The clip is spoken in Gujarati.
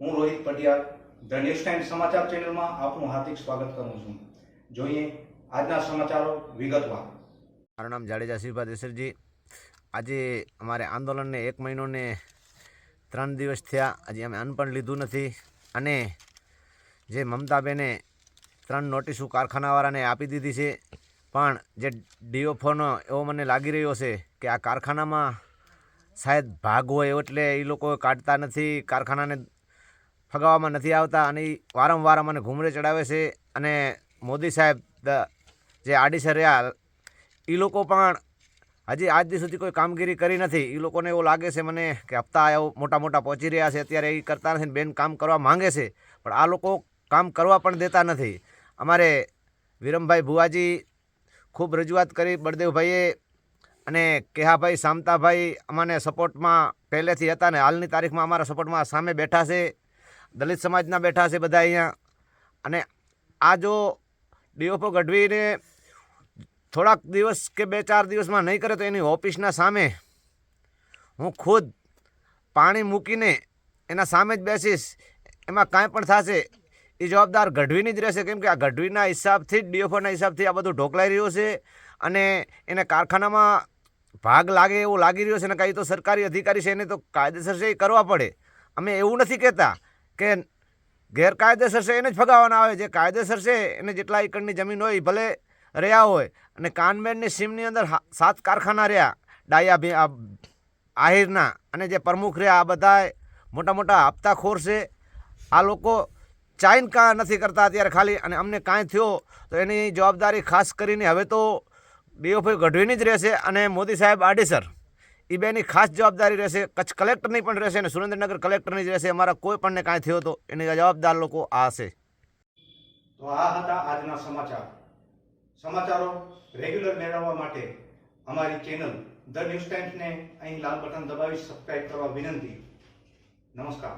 હું Rohit Patiyar the news time સમાચાર ચેનલમાં આપનું હાર્દિક સ્વાગત કરું છું. જોઈએ આજના સમાચારો વિગતવાર. મારું નામ જાડેજા શિવભા દેસરજી. આજે અમારે આંદોલનને એક મહિનો ને ત્રણ દિવસ થયા. હજી અમે અન્ન પણ લીધું નથી અને જે મમતાબેને ત્રણ નોટિસો કારખાનાવાળાને આપી દીધી છે, પણ જે ડીઓફોનો એવો મને લાગી રહ્યો છે કે આ કારખાનામાં શાયદ ભાગ હોય એટલે એ લોકો કાઢતા નથી, કારખાનાને ફગાવવામાં નથી આવતા અને એ વારંવાર અમને ઘૂમરે ચડાવે છે અને મોદી સાહેબ જે આડીસર રહ્યા એ લોકો પણ હજી આજ દી સુધી કોઈ કામગીરી કરી નથી. એ લોકોને એવું લાગે છે મને કે હપ્તા એવો મોટા મોટા પહોંચી રહ્યા છે, અત્યારે એ કરતા નથી બેન કામ કરવા માંગે છે. પણ આ લોકો કામ કરવા પણ દેતા નથી. અમારે વિરમભાઈ ભુવાજી ખૂબ રજૂઆત કરી, બળદેવભાઈએ અને કેહાભાઈ સામતાભાઈ અમને સપોર્ટમાં પહેલેથી હતા ને, હાલની તારીખમાં અમારા સપોર્ટમાં સામે બેઠા છે, દલિત સમાજના બેઠા છે બધા અહીંયા. અને આ જો ડીઓપો ગઢવીને થોડાક દિવસ કે બે ચાર દિવસમાં નહીં કરે તો એની ઓફિસના સામે હું ખુદ પાણી મૂકીને એના સામે જ બેસીશ. એમાં કાંઈ પણ થશે, એ જવાબદાર ગઢવીની જ રહેશે. કેમ કે આ ગઢવીના હિસાબથી જ ડીઓફોના હિસાબથી આ બધું ઢોકલાઈ રહ્યું છે અને એને કારખાનામાં ભાગ લાગે એવું લાગી રહ્યો છે ને કાંઈ તો સરકારી અધિકારી છે, એને તો કાયદેસર છે એ કરવા પડે. અમે એવું નથી કહેતા કે ગેરકાયદેસર છે એને જ ફગાવવાના આવે. જે કાયદેસર છે એને જેટલા એકરની જમીન હોય ભલે રહ્યા હોય અને કાનમેરની સીમની અંદર સાત કારખાના રહ્યા, ડાયા આહિરના અને જે પ્રમુખ રહ્યા, આ બધા મોટા મોટા હપ્તાખોર છે. આ લોકો ચાઇન કાં નથી કરતા અત્યારે ખાલી અને અમને કાંઈ થયો તો એની જવાબદારી ખાસ કરીને હવે તો ડીઓફી ગઢવીની જ રહેશે અને મોદી સાહેબ આડેસર એ બેની ખાસ જવાબદારી રહેશે, કચ્છ કલેક્ટરની પણ રહેશે અને સુરેન્દ્રનગર કલેક્ટરની જ રહેશે. અમારા કોઈ પણને કાંઈ થયો તો એની જવાબદાર લોકો આ હશે. તો આ હતા આજના સમાચાર. સમાચારો રેગ્યુલર મેળવવા માટે અમારી ચેનલ ધ ન્યૂઝ ટાઈમ્સને અહીં લાલ બટન દબાવી સબસ્ક્રાઇબ કરવા વિનંતી. નમસ્કાર.